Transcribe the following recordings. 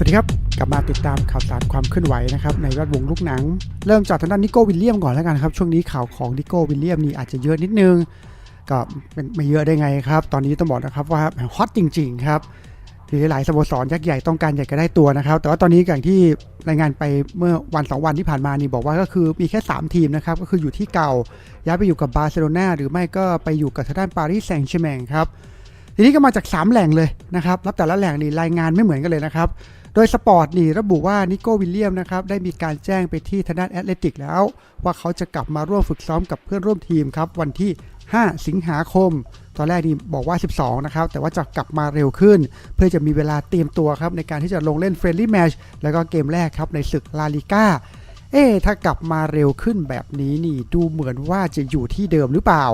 สวัสดีครับ กลับมาติดตามข่าวสารความเคลื่อนไหวนะครับในแวดวงลูกหนัง เริ่มจากทางด้านนิโก้วิลเลียมก่อนแล้วกันครับ ช่วงนี้ข่าวของนิโก้วิลเลียมนี่อาจจะเยอะนิดนึง ก็เป็นไม่เยอะได้ไงครับ ตอนนี้ต้องบอกนะครับว่าฮอตจริง ๆ ครับหรือหลายสโมสรยักษ์ใหญ่ต้องการอยากจะได้ตัวนะครับ แต่ว่าตอนนี้อย่างที่รายงานไปเมื่อวันสองวันที่ผ่านมานี่บอกว่าก็คือมีแค่ 3 ทีมนะครับ ก็คืออยู่ที่เก่าย้ายไปอยู่กับบาร์เซโลนาหรือไม่ก็ไปอยู่กับทางด้านปารีสแซงต์แชร์แมงครับทีนี้ก็มาจาก 3 แหล่งเลยนะครับ รับแต่ละแหล่งนี่รายงานไม่เหมือนกันเลยนะครับ โดยสปอร์ตนี่ระบุว่านิโก้วิลเลียมนะครับได้มีการแจ้งไปที่ทางด้านแอตเลติกแล้ว ว่าเขาจะกลับมาร่วมฝึกซ้อมกับเพื่อนร่วมทีมครับวันที่ 5 สิงหาคม ตอนแรกนี่บอกว่า 12 นะครับ แต่ว่าจะกลับมาเร็วขึ้น เพื่อจะมีเวลาเตรียมตัวครับในการที่จะลงเล่นเฟรนลี่แมชแล้วก็เกมแรกครับในศึกลาลิก้าเอ๊ะถ้ากลับมาเร็วขึ้นแบบนี้นี่ดูเหมือนว่าจะอยู่ที่เดิมหรือเปล่า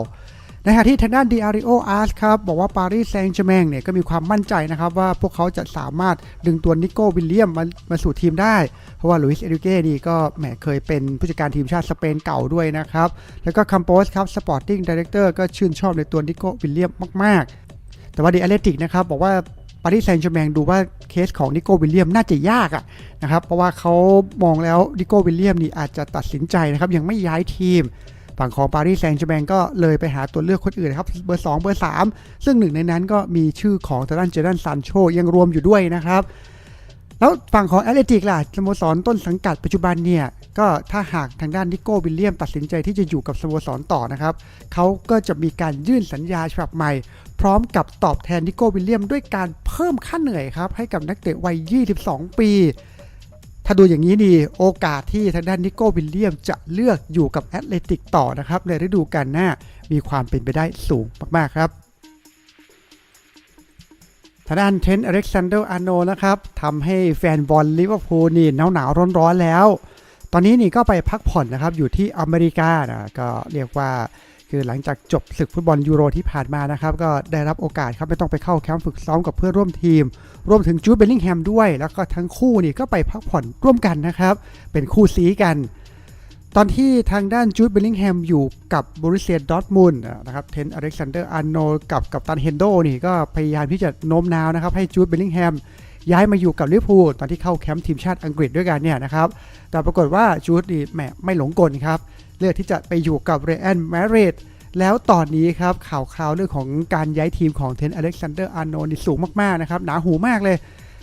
ในขณะที่ทางด้านดิอาริโออาร์สครับบอกว่าปารีสแซงต์แชร์แมงเนี่ยก็มีความมั่นใจนะครับว่าพวกเขาจะสามารถดึงตัวนิโก้วิลเลียมมามาสู่ทีมได้ เพราะว่าลุยส์เอริเก้นี่ก็แหมเคยเป็นผู้จัดการทีมชาติสเปนเก่าด้วยนะครับ แล้วก็คัมโปสครับสปอร์ติ้งดีเรคเตอร์ก็ชื่นชอบในตัวนิโก้วิลเลียมมาก ๆ แต่ว่าดิอาเลติกนะครับบอกว่าปารีสแซงต์แชร์แมงดูว่าเคสของนิโก้วิลเลียมน่าจะยากอะนะครับเพราะว่าเขามองแล้วนิโก้วิลเลียมนี่อาจจะตัดสินใจนะครับยังไม่ย้ายทีม ฝั่งของปารีสแซงต์แชร์แมงก็เลยไปหาตัวเลือกคนอื่นครับเบอร์ 2 เบอร์ 3 ซึ่งหนึ่งในนั้นก็มีชื่อของทางด้านเจดันซานโชยังรวมอยู่ด้วยนะครับ แล้วฝั่งของแอตเลติกล่ะสโมสรต้นสังกัดปัจจุบันเนี่ยก็ถ้าหากทางด้านนิโก้วิลเลียมตัดสินใจที่จะอยู่กับสโมสรต่อนะครับเขาก็จะมีการยื่นสัญญาฉบับใหม่ พร้อมกับตอบแทนนิโก้วิลเลียมด้วยการเพิ่มค่าเหนื่อยครับให้กับนักเตะวัย 22 ปี ถ้าดูอย่างนี้ดีโอกาสที่ทางด้านนิโก้วิลเลียมจะเลือกอยู่กับแอตเลติกต่อนะครับในฤดูกาลหน้ามีความเป็นไปได้สูงมากๆครับทางด้านเทนอเล็กซานเดอร์อาโนนะครับทำให้แฟนบอลลิเวอร์พูลนี่หนาวหนาวร้อนร้อนๆแล้ว ตอนนี้นี่ก็ไปพักผ่อนนะครับอยู่ที่อเมริกานะก็เรียกว่า คือหลังจากจบศึกฟุตบอลยูโรที่ผ่านมานะครับ ก็ได้รับโอกาสครับไม่ต้องไปเข้าแคมป์ฝึกซ้อมกับเพื่อนร่วมทีม รวมถึงจูดเบลลิงแฮมด้วย แล้วก็ทั้งคู่นี่ก็ไปพักผ่อนร่วมกันนะครับ เป็นคู่ซีกัน ตอนที่ทางด้านจูดเบลลิงแฮมอยู่กับบรูเซียดอร์ทมุนนะครับเทนอเล็กซานเดอร์อาร์โนกับกับตันเฮนโดนี่ก็พยายามที่จะโน้มน้าวนะครับให้จูดเบลลิงแฮม ย้ายมาอยู่กับลิเวอร์พูลตอนที่เข้าแคมป์ทีมชาติอังกฤษด้วยกันเนี่ยนะครับแต่ปรากฏว่าจูดนี่แหมไม่หลงกลครับเลือกที่จะไปอยู่กับเรอันแมริดแล้วตอนนี้ครับข่าวคราวเรื่องของการย้ายทีมของเทนอเล็กซานเดอร์อาร์โนนี่สูงมากๆนะครับหนาหูมากเลย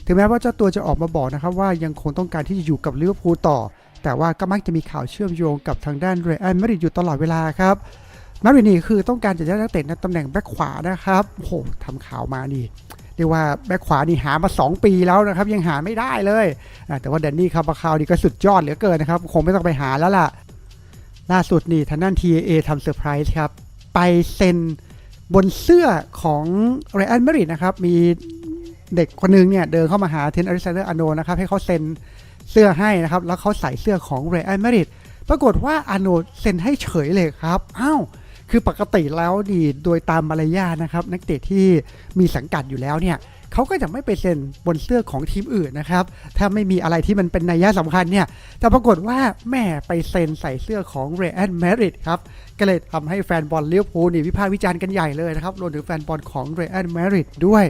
ถึงแม้ว่าเจ้าตัวจะออกมาบอกนะครับว่ายังคงต้องการที่จะอยู่กับลิเวอร์พูลต่อ แต่ว่าก็มักจะมีข่าวเชื่อมโยงกับทางด้านเรอัลมาดริดอยู่ตลอดเวลาครับมาดริดนี่คือต้องการจะได้นักเตะในตำแหน่งแบ็คขวานะครับโอ้โหทำข่าวมานี่ เรียกว่าแบ็คขวานี่หามา 2 ปีแล้วนะครับ ยังหาไม่ได้เลยอะแต่ว่าแดนนี่คาบาคาวนี่ก็สุดยอดเหลือเกินนะครับ คงไม่ต้องไปหาแล้วล่ะ ล่าสุดนี่ทางด้าน TAA ทำเซอร์ไพรส์ครับ ไปเซ็นบนเสื้อของเรอัลมริดนะครับ มีเด็กคนหนึงเนี่ยเดินเข้ามาหาเทนอริซานเดอร์อโนนะครับ ให้เขาเซ็นเสื้อให้นะครับ แล้วเขาใส่เสื้อของเรอัลมริดปรากฏว่าอโนเซ็นให้เฉยเลยครับอ้าว คือปกติแล้วดีโดยตามมารยาทนะครับนักเตะที่มีสังกัดอยู่แล้วเนี่ยเขาก็จะไม่ไปเซ็นบนเสื้อของทีมอื่นนะครับถ้าไม่มีอะไรที่มันเป็นนัยยะสำคัญเนี่ยแต่ปรากฏว่าแม่ไปเซ็นใส่เสื้อของเรอัลมาดริดครับก็เลยทำให้แฟนบอลลิเวอร์พูลนี่วิพากษ์วิจารณ์กันใหญ่เลยนะครับรวมถึงแฟนบอลของเรอัลมาดริดด้วย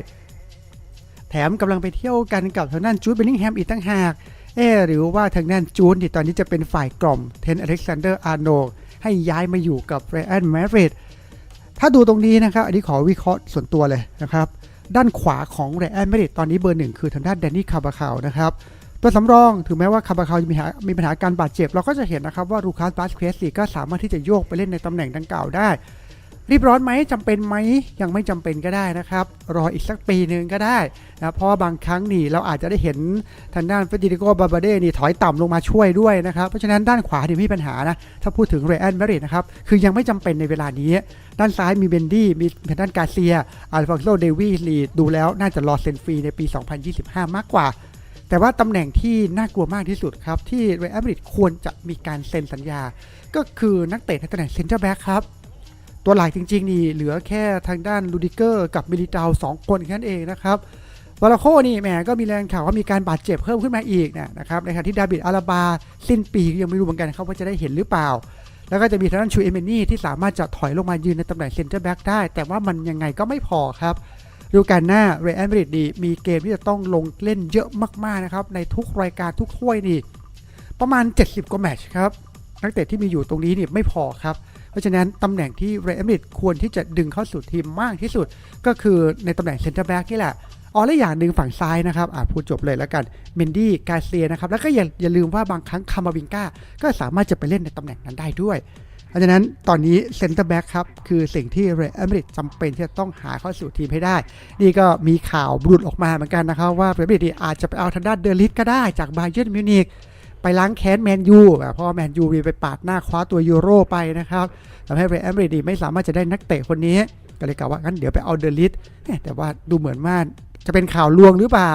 แถมกำลังไปเที่ยวกันกับทางด้านจูดเบลลิงแฮมอีกตั้งหากเอ๊หรือว่าทางด้านจูนที่ตอนนี้จะเป็นฝ่ายกล่อมเทนอเล็กซานเดอร์อาร์โน ให้ย้ายมาอยู่กับเรอัลมาดริดถ้าดูตรงนี้นะครับ อันนี้ขอวิเคราะห์ส่วนตัวเลยนะครับ ด้านขวาของเรอัลมาดริดตอนนี้เบอร์หนึ่งคือทางด้านแดนนี่คาบาคาวนะครับตัวสำรองถึงแม้ว่าคาบาคาวจะมีมีปัญหาการบาดเจ็บ เราก็จะเห็นนะครับว่าลูคัสบาสเคสก็สามารถที่จะโยกไปเล่นในตำแหน่งดังกล่าวได้ รีบร้อนไหมจำเป็นไหมยังไม่จำเป็นก็ได้นะครับ รออีกสักปีหนึ่งก็ได้นะเพราะว่าบางครั้งนี่เราอาจจะได้เห็นทางด้านเฟดิโกบาบาเดนี่ถอยต่ำลงมาช่วยด้วยนะครับ เพราะฉะนั้นด้านขวาเนี่ไม่มีปัญหานะถ้าพูดถึงเรอัลมริดนะครับ คือยังไม่จำเป็นในเวลานี้ ด้านซ้ายมีเบนดี้มีทางด้านกาเซียอัลฟอนโซเดวิลีดูแล้วน่าจะรอเซ็นฟรีในปี 2025 มากกว่าแต่ว่าตำแหน่งที่น่ากลัวมากที่สุดครับ ที่เรอัลมาดริดควรจะมีการเซ็นสัญญา ก็คือนักเตะในตำแหน่งเซนเตอร์แบ็กครับ ตัวหลักจริง ๆ นี่เหลือแค่ทางด้านลูดิเกอร์กับมิลิตาวสองคนแค่นั้นเองนะครับวาลาโคนี่แหมก็มีแรงข่าวว่ามีการบาดเจ็บเพิ่มขึ้นมาอีกนะนะครับในขณะที่ดาบิดอาราบาสิ้นปียังไม่รู้เหมือนกันครับว่าจะได้เห็นหรือเปล่า แล้วก็จะมีทางด้านชูเอเมนี่ที่สามารถจะถอยลงมายืนในตำแหน่งเซนเตอร์แบ็กได้ แต่ว่ามันยังไงก็ไม่พอครับดูกาลหน้าเรอัลมาดริดดีมีเกมที่จะต้องลงเล่นเยอะมากๆนะครับในทุกรายการทุกถ้วยนี่ประมาณ 70 กว่าแมตช์ครับนักเตะที่มีอยู่ตรงนี้นี่ไม่พอครับ เพราะฉะนั้นตำแหน่งที่เรอัลมาดริดควรที่จะดึงเข้าสู่ทีมมากที่สุด ก็คือในตำแหน่งเซนเตอร์แบ็กนี่แหละอ๋อและอย่างหนึ่งฝั่งซ้ายนะครับอ่าพูดจบเลยแล้วกันเมนดี้กาเซียนะครับแล้วก็อย่าอย่าลืมว่าบางครั้งคามาวิงกาก็สามารถจะไปเล่นในตำแหน่งนั้นได้ด้วยเพราะฉะนั้นตอนนี้เซนเตอร์แบ็กครับ คือสิ่งที่เรอัลมาดริดจำเป็นที่จะต้องหาเข้าสู่ทีมให้ได้ นี่ก็มีข่าวบลุดออกมาเหมือนกันนะครับ ว่าเรอัลมาดริดอาจจะไปเอาทางด้านเดอลิสก็ได้จากบาเยิร์นมิวนิก ไปล้างแค้นแมนยูเพราะว่าแมนยูมีไปปาดหน้าคว้าตัวยูโรไปนะครับทำให้เรอัลมาดริดไม่สามารถจะได้นักเตะคนนี้ ก็เลยกล่าวว่างั้นเดี๋ยวไปเอาเดลิสแต่ว่าดูเหมือนว่าจะเป็นข่าวลวงหรือเปล่า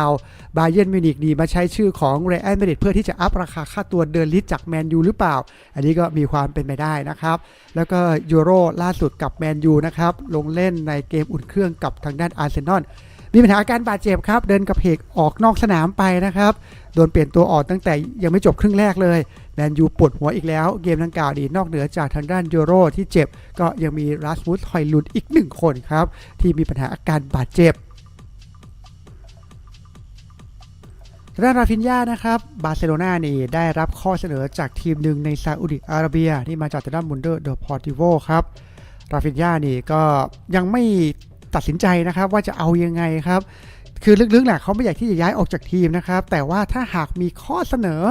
บาเยนมิวนิกดีมาใช้ชื่อของเรอัลมาดริดเพื่อที่จะอัพราคาค่าตัวเดลิสจากแมนยูหรือเปล่า อันนี้ก็มีความเป็นไปได้นะครับ แล้วก็ยูโรล่าสุดกับแมนยูนะครับ ลงเล่นในเกมอุ่นเครื่องกับทางด้านอาร์เซนอล มีปัญหาอาการบาดเจ็บครับ เดินกระเพกออกนอกสนามไปนะครับ โดนเปลี่ยนตัวออกตั้งแต่ยังไม่จบครึ่งแรกเลยแมนยูปวดหัวอีกแล้ว เกมดังกล่าวดีนอกเหนือจากทางด้านยูโรที่เจ็บ ก็ยังมีรัสมุสฮอยลุนอีกหนึ่งคนครับ ที่มีปัญหาอาการบาดเจ็บด้านราฟินยานะครับบาร์เซโลนานี่ได้รับข้อเสนอจากทีมหนึ่งในซาอุดิอาระเบีย ที่มาจากทางด้านมุนเดอร์เดอพอร์ติโวครับราฟินยานี่ก็ยังไม่ตัดสินใจนะครับว่าจะเอายังไงครับ คือลึกๆแหละเขาไม่อยากที่จะย้ายออกจากทีมนะครับ แต่ว่าถ้าหากมีข้อเสนอ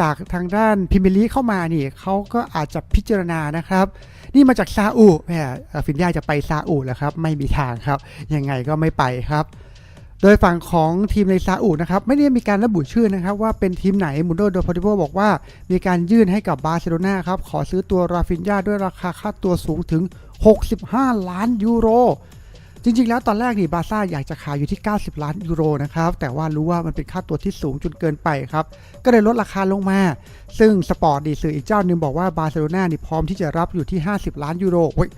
จากทางด้านพิมยร์ลีเข้ามานี่เขาก็อาจจะพิจารณานะครับ นี่มาจากซาอุแหมราฟินยาจะไปซาอุแล้วครับ ไม่มีทางครับ ยังไงก็ไม่ไปครับ โดยฝั่งของทีมในซาอุนะครับ ไม่ได้มีการระบุชื่อนะครับ ว่าเป็นทีมไหนมุนโดโดพอติโวบอกว่า มีการยื่นให้กับบาร์เซโลนาครับขอซื้อตัวราฟินยาด้วยราคาค่าตัวสูงถึง 65 ล้านยูโร จริงๆ แล้วตอนแรกนี่บาร์ซ่าอยากจะขายอยู่ที่ 90 ล้านยูโรนะครับ แต่ว่ารู้ว่ามันเป็นค่าตัวที่สูงจนเกินไปครับ ก็เลยลดราคาลงมา ซึ่งสปอร์ตดีสื่ออีกเจ้าหนึ่งบอกว่าบาร์เซโลนานี่พร้อมที่จะรับอยู่ที่ 50 ล้านยูโรโอ้ย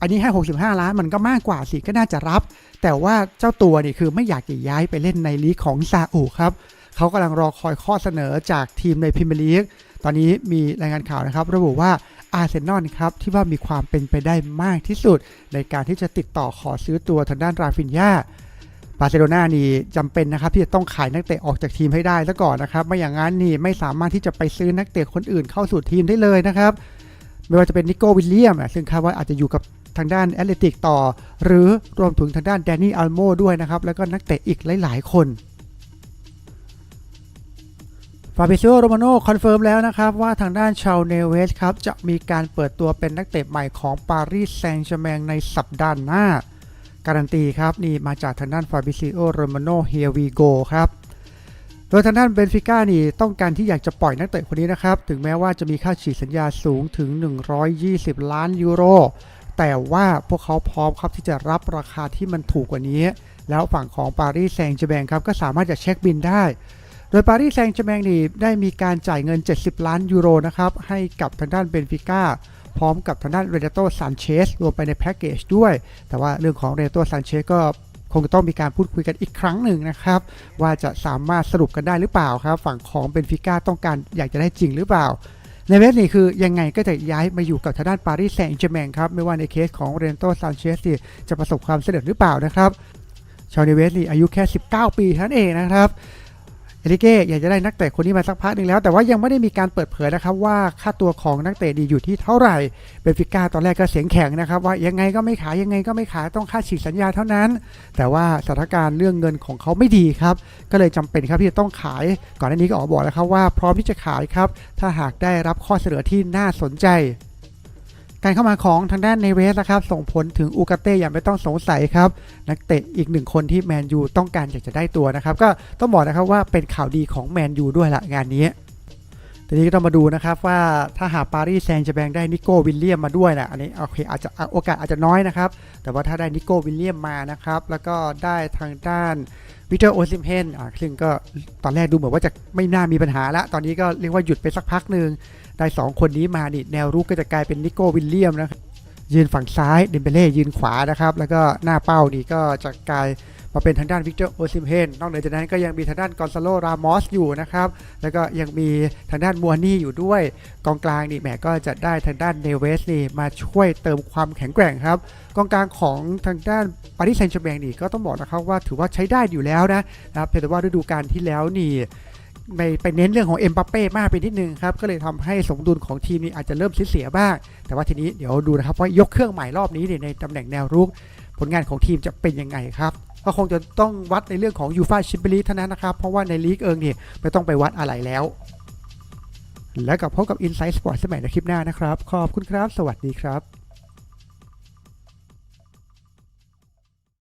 อันนี้ให้65 ล้านมันก็มากกว่าสิก็น่าจะรับ แต่ว่าเจ้าตัวนี่คือไม่อยากจะย้ายไปเล่นในลีกของซาอุครับเขากำลังรอคอยข้อเสนอจากทีมในพรีเมียร์ลีกตอนนี้มีรายงานข่าวนะครับ ระบุว่า อาร์เซนอลครับที่ว่ามีความเป็นไปได้มากที่สุด ในการที่จะติดต่อขอซื้อตัวทางด้านราฟินยาบาร์เซโลนานี่จำเป็นนะครับที่จะต้องขายนักเตะออกจากทีมให้ได้ซะก่อนนะครับไม่อย่างนั้นนี่ไม่สามารถที่จะไปซื้อนักเตะคนอื่นเข้าสู่ทีมได้เลยนะครับไม่ว่าจะเป็นนิโก้วิลเลียมซึ่งคาดว่าอาจจะอยู่กับทางด้านแอตเลติกต่อ หรือรวมถึงทางด้านแดนนี่อัลโมด้วยนะครับแล้วก็นักเตะอีกหลาย ๆ คน ฟาบิซิโอโรมาโนคอนเฟิร์มแล้วนะครับว่าทางด้านชาวเนเวสครับจะมีการเปิดตัวเป็นนักเตะใหม่ของปารีสแซงต์แชร์แมงในสัปดาห์หน้า การันตีครับนี่มาจากทางด้านฟาบิซิโอโรมาโนเฮียวีโกครับโดยทางด้านเบนฟิก้านี่ต้องการที่อยากจะปล่อยนักเตะคนนี้นะครับ ถึงแม้ว่าจะมีค่าฉีดสัญญาสูงถึง 120 ล้านยูโร แต่ว่าพวกเขาพร้อมครับที่จะรับราคาที่มันถูกกว่านี้ แล้วฝั่งของปารีสแซงต์แชร์แมงครับก็สามารถจะเช็คบินได้ โดยปารีสแซงต์แชร์แมงนี่ได้มีการจ่ายเงิน 70 ล้านยูโรนะครับให้กับทางด้านเบนฟิก้าพร้อมกับทางด้านเรเนโตซานเชสรวมไปในแพ็กเกจด้วย แต่ว่าเรื่องของเรเนโตซานเชสก็คงจะต้องมีการพูดคุยกันอีกครั้งหนึ่งนะครับ ว่าจะสามารถสรุปกันได้หรือเปล่าครับ ฝั่งของเบนฟิก้าต้องการอยากจะได้จริงหรือเปล่า ในเวสนี่คือยังไงก็จะย้ายมาอยู่กับทางด้านปารีสแซงต์แชร์แมงครับไม่ว่าในเคสของเรนโตซานเชสจะประสบความสำเร็จหรือเปล่านะครับชาวเนเวสนี่อายุแค่ 19 ปีเท่านั้นเองนะครับ เอริเก้อยากจะได้นักเตะคนนี้มาสักพักหนึ่งแล้ว แต่ว่ายังไม่ได้มีการเปิดเผยนะครับว่าค่าตัวของนักเตะดีอยู่ที่เท่าไหร่เบฟิก้าตอนแรกก็เสียงแข็งนะครับว่ายังไงก็ไม่ขายยังไงก็ไม่ขายต้องค่าฉีกสัญญาเท่านั้น แต่ว่าสถานการณ์เรื่องเงินของเขาไม่ดีครับ ก็เลยจำเป็นครับที่จะต้องขายก่อนหน้านี้ก็ออกบอกแล้วครับว่าพร้อมที่จะขายครับถ้าหากได้รับข้อเสนอที่น่าสนใจ การเข้ามาของทางด้านในเวสนะครับส่งผลถึงอูกาเต้อย่างไม่ต้องสงสัยครับ นักเตะอีกหนึ่งคนที่แมนยูต้องการอยากจะได้ตัวนะครับ ก็ต้องบอกนะครับว่าเป็นข่าวดีของแมนยูด้วยละงานนี้ ทีนี้ก็ต้องมาดูนะครับว่าถ้าหากปารีสแซงต์แชร์แบงได้นิโก้วิลเลียมมาด้วยนะอันนี้โอเคอาจจะโอกาสอาจจะน้อยนะครับ แต่ว่าถ้าได้นิโก้วิลเลียมมานะครับ แล้วก็ได้ทางด้านวิเตอร์โอซิมเฮนอะซึ่งก็ตอนแรกดูเหมือนว่าจะไม่น่ามีปัญหาละ ตอนนี้ก็เรียกว่าหยุดไปสักพักหนึ่งได้สองคนนี้มานี่แนวรุกก็จะกลายเป็นนิโก้วิลเลียมนะครับยืนฝั่งซ้ายเดมเบเล่ยืนขวานะครับ แล้วก็หน้าเป้านี่ก็จะกลาย มาเป็นทางด้านวิกเตอร์โอซิมเพนนอกเหนือจากนั้นก็ยังมีทางด้านกอนซาโลรามอสอยู่นะครับ แล้วก็ยังมีทางด้านมัวนี่อยู่ด้วย กองกลางนี่แหมก็จะได้ทางด้านเนเวสนี่มาช่วยเติมความแข็งแกร่งครับ กองกลางของทางด้านปารีสแซงต์แชร์แมงนี่ก็ต้องบอกนะครับว่าถือว่าใช้ได้อยู่แล้วนะนะครับเพียงแต่ว่าฤดูกาลที่แล้วนี่ไปไปเน้นเรื่องของเอ็มบัปเป้มากไปนิดนึงครับ ก็เลยทำให้สมดุลของทีมนี้อาจจะเริ่มเสียบ้าง แต่ว่าทีนี้เดี๋ยวดูนะครับว่ายกเครื่องใหม่รอบนี้ในตำแหน่งแนวรุกผลงานของทีมจะเป็นยังไงครับ ก็คงจะต้องวัดในเรื่องของยูฟาชิปลีเท่านั้นนะครับ เพราะว่าในลีกเองเนี่ยไม่ต้องไปวัดอะไรแล้ว แล้วกับพบกับ Inside Sport สมัยในคลิปหน้านะครับ ขอบคุณครับ สวัสดีครับ